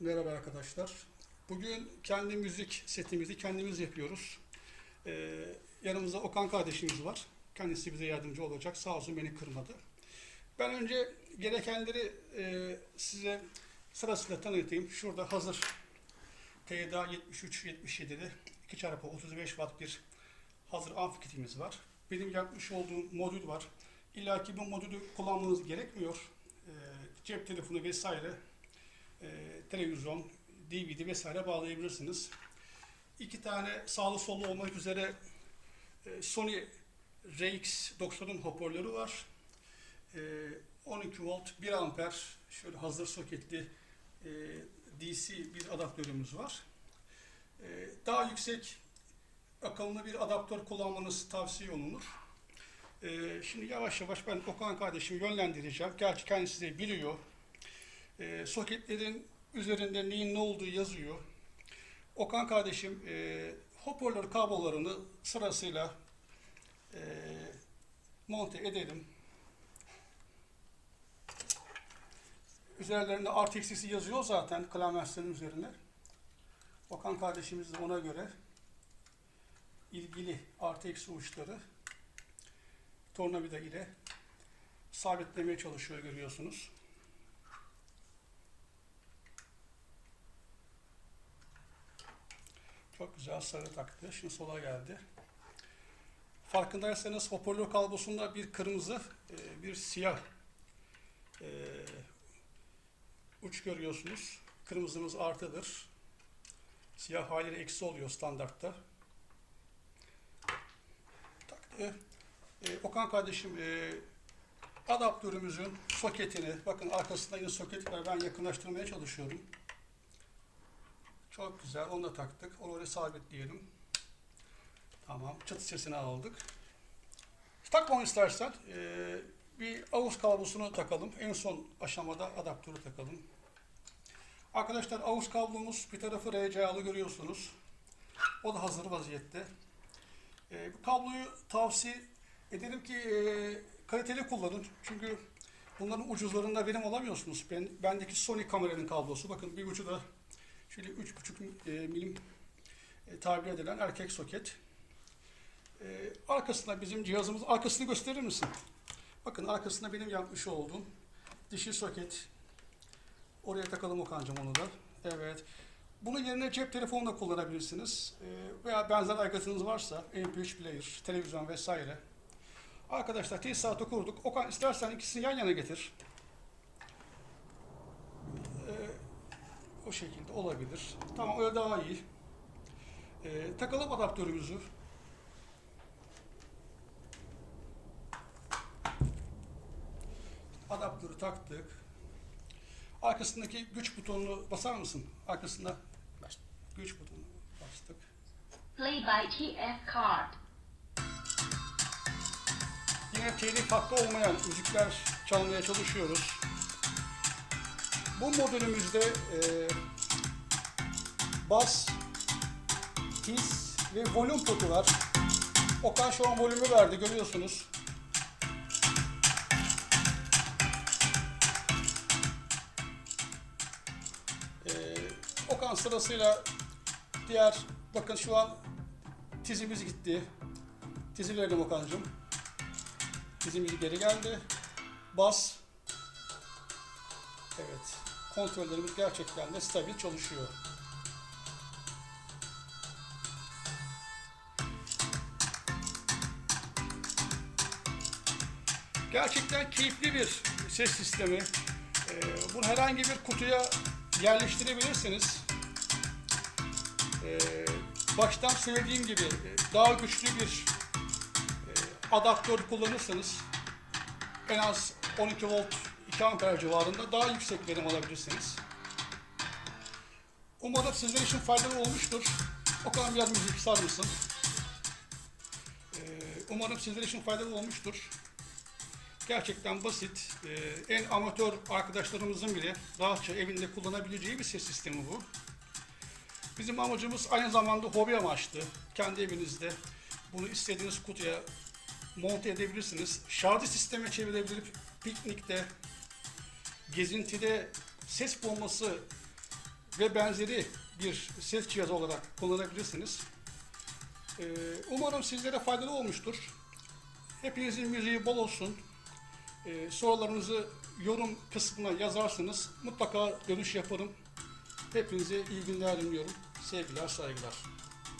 Merhaba arkadaşlar. Bugün kendi müzik setimizi kendimiz yapıyoruz. Ee, yanımızda Okan kardeşimiz var. Kendisi bize yardımcı olacak. Sağ olsun beni kırmadı. Ben önce gerekenleri e, size sırasıyla tanıtayım. Şurada hazır TDA 73-77'de 2x35 watt bir hazır amfi kitimiz var. Benim yapmış olduğum modül var. İlla ki bu modülü kullanmanız gerekmiyor. Ee, cep telefonu vesaire e, televizyon, DVD vesaire bağlayabilirsiniz. İki tane sağlı sollu olmak üzere e, Sony RX90'ın hoparlörü var. E, 12 volt 1 amper şöyle hazır soketli e, DC bir adaptörümüz var. E, daha yüksek akıllı bir adaptör kullanmanız tavsiye olunur. E, şimdi yavaş yavaş ben Okan kardeşimi yönlendireceğim. Gerçi kendisi de biliyor. E, soketlerin üzerinde neyin ne olduğu yazıyor. Okan kardeşim e, hoparlör kablolarını sırasıyla e, monte edelim. Üzerlerinde artı eksisi yazıyor zaten klavyenin üzerine. Okan kardeşimiz de ona göre ilgili artı eksi uçları tornavida ile sabitlemeye çalışıyor görüyorsunuz. Çok güzel sarı taktı. Şimdi sola geldi. Farkındaysanız hoparlör kablosunda bir kırmızı, e, bir siyah e, uç görüyorsunuz. Kırmızımız artıdır. Siyah haliyle eksi oluyor standartta. Taktı. E, Okan kardeşim adaptörümüzün soketini, bakın arkasında yine soket var. Ben yakınlaştırmaya çalışıyorum. Çok güzel. Onu da taktık. Onu oraya sabitleyelim. Tamam. Çıt sesini aldık. Takmamı istersen e, bir AUX kablosunu takalım. En son aşamada adaptörü takalım. Arkadaşlar AUX kablomuz bir tarafı RCA'lı görüyorsunuz. O da hazır vaziyette. E, bu kabloyu tavsiye ederim ki e, kaliteli kullanın. Çünkü bunların ucuzlarında verim alamıyorsunuz. Ben, bendeki Sony kameranın kablosu. Bakın bir ucu da Şöyle 3,5 e, milim e, tabir edilen erkek soket. E, arkasında bizim cihazımız, arkasını gösterir misin? Bakın arkasında benim yapmış olduğum dişi soket. Oraya takalım Okan'cım onu da. Evet. Bunun yerine cep telefonu da kullanabilirsiniz. Veya benzer aygıtınız varsa MP3 player, televizyon vesaire. Arkadaşlar tesisatı kurduk. Okan istersen ikisini yan yana getir. O şekilde olabilir. Tamam öyle daha iyi. Ee, takalım adaptörümüzü. Adaptörü taktık. Arkasındaki güç butonunu basar mısın? Arkasında güç butonunu bastık. Play by TF card. Yine telif hakkı olmayan müzikler çalmaya çalışıyoruz. Bu modülümüzde e, bas, tiz ve volüm potu var. Okan şu an volümü verdi görüyorsunuz. E, Okan sırasıyla diğer bakın şu an tizimiz gitti. Tizi verdim Okan'cığım. Tizimiz geri geldi. Bas, Evet. Kontrollerimiz gerçekten de stabil çalışıyor. Gerçekten keyifli bir ses sistemi. Ee, bunu herhangi bir kutuya yerleştirebilirsiniz. Ee, baştan söylediğim gibi e, daha güçlü bir e, adaptör kullanırsanız en az 12 volt 2 amper civarında daha yüksek verim alabilirsiniz. Umarım sizler için faydalı olmuştur. Okan biraz müzik sar? Ee, umarım sizler için faydalı olmuştur. Gerçekten basit, ee, en amatör arkadaşlarımızın bile rahatça evinde kullanabileceği bir ses sistemi bu. Bizim amacımız aynı zamanda hobi amaçlı. Kendi evinizde bunu istediğiniz kutuya monte edebilirsiniz. Şarjı sisteme çevirebilip piknikte, gezintide ses bombası ve benzeri bir ses cihazı olarak kullanabilirsiniz. Ee, umarım sizlere faydalı olmuştur. Hepinizin müziği bol olsun. Ee, sorularınızı yorum kısmına yazarsınız. Mutlaka dönüş yaparım. Hepinize iyi günler diliyorum. Sevgiler, saygılar.